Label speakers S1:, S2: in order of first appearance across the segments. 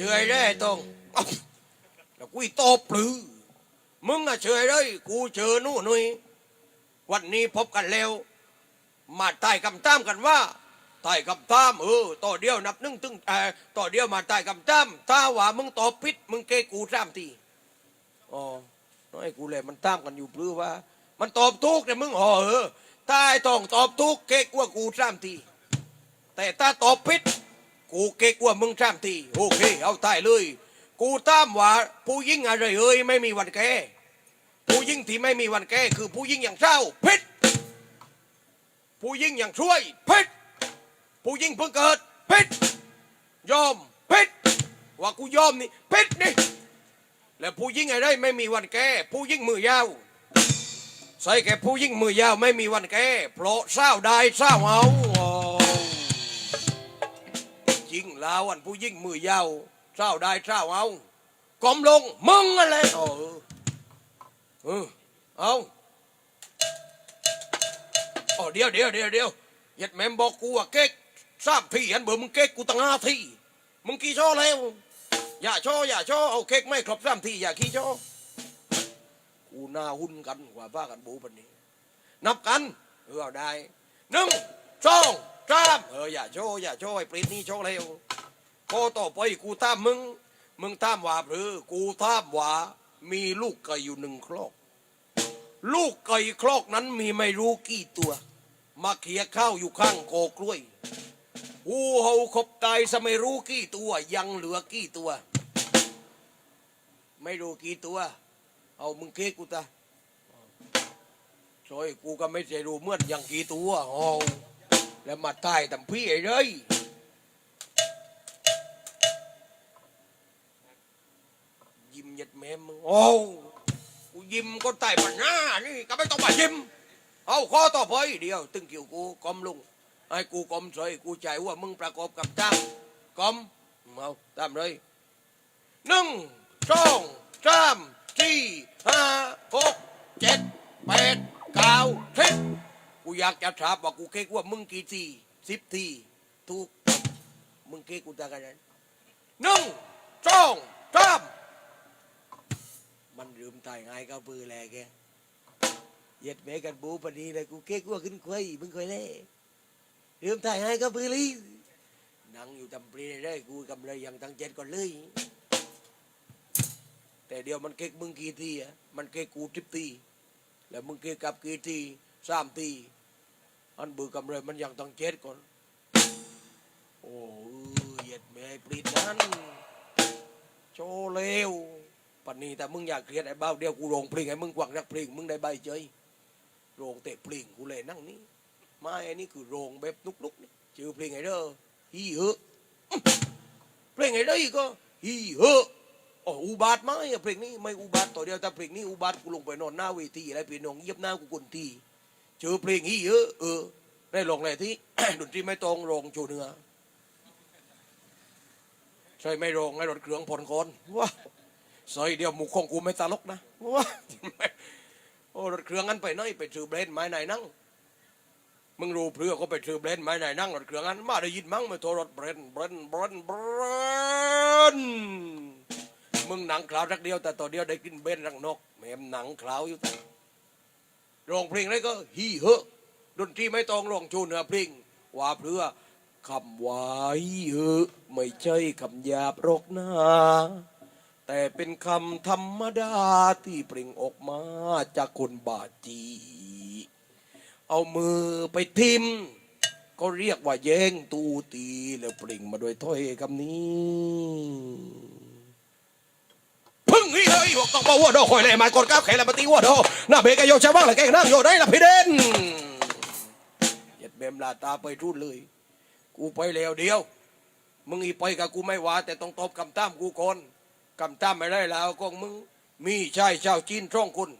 S1: เฉยได้ตรงแล้วกูตบปลือมึงอะเฉยได้กูเจอนู่นนุยวันนี้พบกันแล้ว มาใต้คำตามกันว่าใต้คำตามเออต่อเดียวนับหนึ่งตึงเออต่อเดียวมาใต้คำตามถ้าว่ามึงตอบผิดมึงเกกูสามทีอ๋อน้อยกูเลยมันตามกันอยู่ปลือว่า มันตอบถูกแต่มึงห่อเออถ้าไอ้ต้องตอบถูกเกกว่ากูสามทีแต่ถ้าตอบผิด กูเก๊กว่ามึงสามทีโอเค เอาตายเลย กูตามว่าผู้ยิ่งอะไรเอ้ยไม่มีวันแก่ผู้ยิ่งที่ไม่มีวันแก่คือผู้ยิ่งอย่างเศร้าพิษผู้ยิ่งอย่างช่วยพิษผู้ยิ่งเพิ่งเกิดพิษยอมพิษว่ากูยอมนี่พิษนี่แล้วผู้ยิ่งอะไรไม่มีวันแก่ผู้ยิ่งมือยาวใส่แก่ผู้ยิ่งมือยาวไม่มีวันแก่เพราะเศร้าได้เศร้าเอา อ๋อยิงลาวันผู้ยิ่งมือยาวเศร้าได้เศร้าเอากลมลงมึงอะไรเออเออเอาอ๋อเดี๋ยวเดี๋ยวเดี๋ยวเดี๋ยวยัดแมมบอกกูว่าเก๊กสามทีอันเบอร์มึงเก๊กกูตั้งห้าทีมึงกี่ช่อแล้วอย่าช่ออย่าช่อเอาเก๊กไม่ครบสามทีอย่าขี้ช่อกูหน้าหุ้นกันกว่าบ้ากันบูปันนี้ นับกันเออได้หนึ่งสอง สามเอออย่าโชว์อย่าโชว์ไอ้ปริ้นนี่โชว์เร็วพอต่อไปกูตามมึง มึงตามว่าหรือ กูตามว่ามีลูกไก่อยู่หนึ่งครอก ลูกไก่ครอกนั้นมีไม่รู้กี่ตัว มาเขียข้าวอยู่ข้างโกกล้วยหูเฮาขบตายซะไม่รู้กี่ตัว ยังเหลือกี่ตัว ไม่รู้กี่ตัว เอามึงเค้กกูตาช่วยกูก็ไม่ใช่รู้เมื่อนย่างกี่ตัวโอ้ แล้วมาตายทำพี่ไอ้เลยยิ้มยัดแม่มึงโอ้กูยิ้มก็ตายปัญหานี่ก็ไม่ต้องมายิ้ม เอาข้อต่อไปเดียว ตึงเกี่ยวกูกอมลุงไอ้กูกอมสวยกูใจว่ามึงประกอบกับจ้างกอมเอาตามเลยหนึ่งสองสามสี่ห้า อยากจะถามว่ากูเก๊กว่ามึงกี่ทีสิบทีถูกมึงเก๊กกูตากันนั้นหนึ่งสองสามมันลืมตายง่ายก็ปือแลแกเหย็ดแม่กันบูปนีเลยกูเก๊กว่าขึ้นคุยมึงเคยเล่ลืมตายง่ายก็ปือลีนั่งอยู่จำปรีได้กูกำเลยยังตั้งเจ็ดก่อนเลย แต่เดียวมันเก๊กมึงกี่ทีอะมันเก๊กกูทิบทีแล้วมึงเก๊กกับกี่ทีสามที อันเบือกำเลยมันยังต้องเจ็ดก่อน โอ้ยเหย็ดแม่ปรีดนั้น โชว์เลวปันนี้แต่มึงอยากเครียดไอ้เบ้าเดียวกูโรงปลิงไอ้มึงกวักนักปลิงมึงได้ใบเจยโรงเตะปลิงกูเลยนั่งนี่มาไอ้นี่คือโรงแบบนุกๆนี่ชื่อปลิงไอ้เด้อฮีเอะปลิงไอ้เด้อก็ฮีเหอะโอ้อุบาทไหมอะเพลงนี้ไม่อุบาทต่อเดียวแต่เพลงนี้อุบาทกูลงไปนอนหน้าเวทีอะไรพี่น้องเยียบหน้ากูกุนที เจอเพลงนี้เยอะเออได้ลงเลยที่ ดนตรีไม่ตรงลงโชว์เนื้อใช่ไม่ลงให้รถเครื่องผ่อนคนว้าใส่เดียวหมูของกูไม่ตลกนะว้าโอ้รถเครื่องนั้นไปไหนไปซื้อเบรนด์ไม้ไหนนั่งมึงรู้เพื่อก็ไปซื้อเบรนด์ไม้ไหนนั่งรถเครื่องนั้นมาได้ยินมั้งไม่โทรรถเบรนด์เบรนด์เบรนด์เบรนด์มึงหนังขาวสักเดียวแต่ตัวเดียวได้กินเบนรังนกแม่มหนังขาวอยู่แต่ ร้องเพลงอะไรก็ฮีเหอดนตรีไม่ต้องร้องชว์เนื้อเพลงว่าเพื่อคำว่าฮีเหอไม่ใช่คำหยาบรกนะแต่เป็นคำธรรมดาที่เปล่งออกมาจากคนบาจี เอามือไปทิม ก็เรียกว่าแย่งตูตี แล้วเปล่งมาโดยถ้อยคำนี้ เฮ้ยเบอกต้องบอกว่าโดคอยเลยมากดก้าวแขนแล้วมาตีว่าโดหน้าเบกโยชาวบ้านเลยแกนั่งโยได้ละพี่เด่นเหยัดเบมลาตาไปรุ่นเลย กูไปแล้วเดียว มึงอีไปกับกูไม่ว่า แต่ต้องตบกำตามกูก่อนกำตามไม่ได้แล้วก็มึงมีชายชาวจีนช่องคน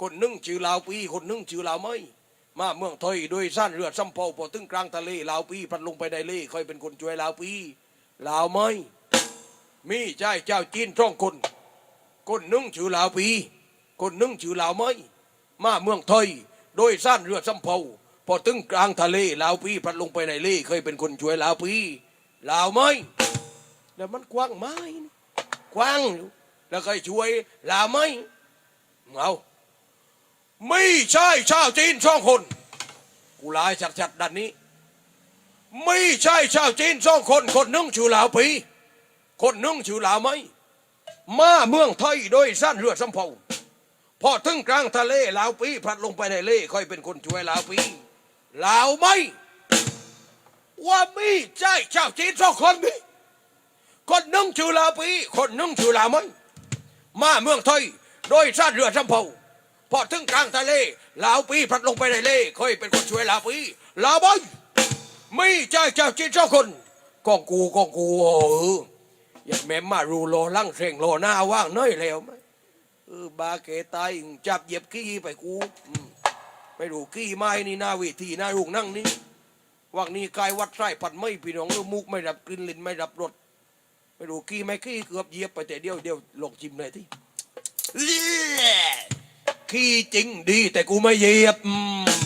S1: คนนึ่งชื่อลาวปีคนนึ่งชื่อลาวไม่มาเมืองไทยโดยสั้นเรือซ้ำเผาพอถึงกลางทะเลลาวปีพัดลงไปในเล่ค่อยเป็นคนช่วยลาวปีลาวไม่มีชายเจ้าจีนช่องคน คนนึ่งชื่อลาวปีคนนึ่งชื่อลาวไม่มาเมืองไทยโดยสั้นเรือสำเภาพอถึงกลางทะเลลาวปีพัดลงไปในเล่เคยเป็นคนช่วยลาวปีลาวไม่แล้วมันกว้างไหมนี่กว้างอยู่แล้วเคยช่วยลาวไหมเอาไม่ใช่ชาวจีนสองคนกูลายชัดๆด้านนี้ ไม่ใช่ชาวจีนสองคนคนนึ่งชื่อลาวปีคนนึ่งชื่อลาวไหม มาเมืองไทยโดยสั้นเรือสำเภาพอถึงกลางทะเลลาวปีพลัดลงไปในเล่ค่อยเป็นคนช่วยลาวปีลาวไหมว่ามีใช่ชาวจีนสองคนมีคนนึ่งชื่อลาวปีคนนึ่งชื่อลาวไหมมาเมืองไทยโดยสั้นเรือสำเภาพอถึงกลางทะเลลาวปีพลัดลงไปในเล่ค่อยเป็นคนช่วยลาวปีลาวไหมไม่ใช่เจ้าจีนเจ้าคนกองกูกองกูเออ อย่าแม่มารูโลลั่งเร่งโลหน้าว่างน้อยแล้วไหมเออบาเกตายจับเหยียบกี้ไปกูอืมไปดูกี้ไม้นี่หน้าเวิธีหน้ารูงนั่งนี่ว่างนี้กายวัดไส้ปัดไม่พี่น้องมุกไม่รับกลิ่นลิ้นไม่รับรสไปดูกี้ไม่กี้เกือบเหยียบไปแต่เดียวเดียวลงจิมเลยที่ขี้จริงดีแต่กูไม่เหยียบอืม